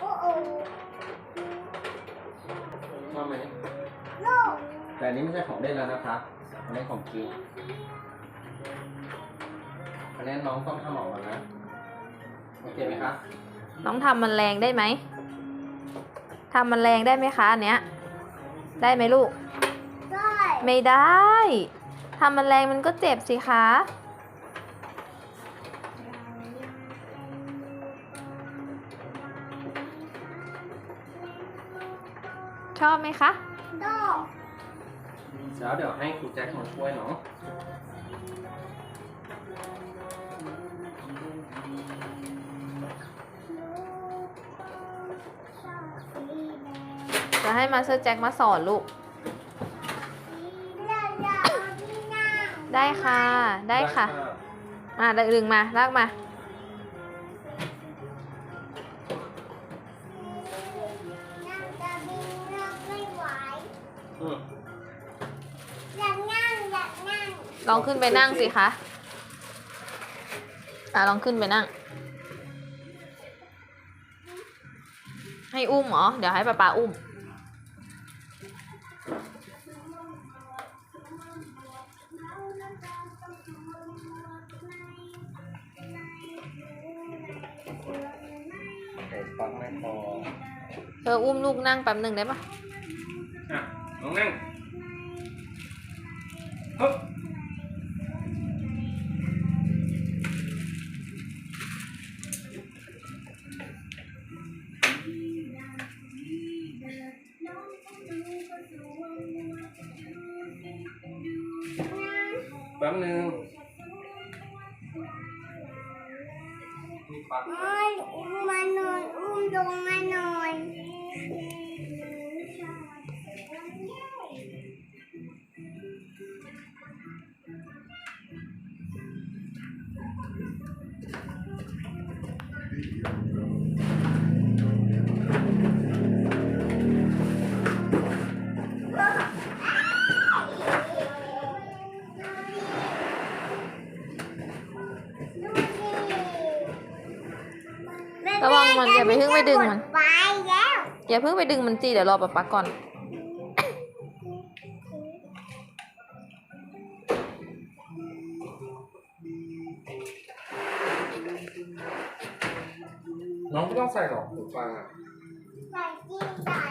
โอ้โอ้ชอบไหมโลกแต่อันนี้ไม่ใช่ของเล่นแล้วนะคะอันนี้ของจริงอันนี้น้องต้องทำออกมานะ โอเคไหมคะน้องทำมันแรงได้ไหมทำมันแรงได้ไหมคะอันเนี้ย ได้ไหมลูก ได้ ไม่ได้ทำมันแรงมันก็เจ็บสิคะ ชอบไหมคะโลกแล้วเดี๋ยวให้ครูแจ็คมาช่วยเนาะจะให้มาสเตอร์แจ็คมาสอนลูก ได้ค่ะ ได้ค่ะ มาดึงมาลากมา อืมอยากนั่งอยากนั่งลองขึ้นไปนั่งสิคะ อะลองขึ้นไปนั่ง ให้อุ้มเหรอ เดี๋ยวให้ป๊าป๊าอุ้มโอ้ฟังไม่พอ เธออุ้มลูกนั่งแป๊บหนึ่งได้ปะอะ น้องนั่งฮึบแป๊บนึงนี่ ระวังมันอย่าไปเพิ่งไปดึงมัน ไปแล้ว อย่าเพิ่งไปดึงมันจีเดี๋ยวรอป๊าป๊าก่อน น้องไม่ต้องใส่หรอกหูฟังอะ ใส่จิ้งไก่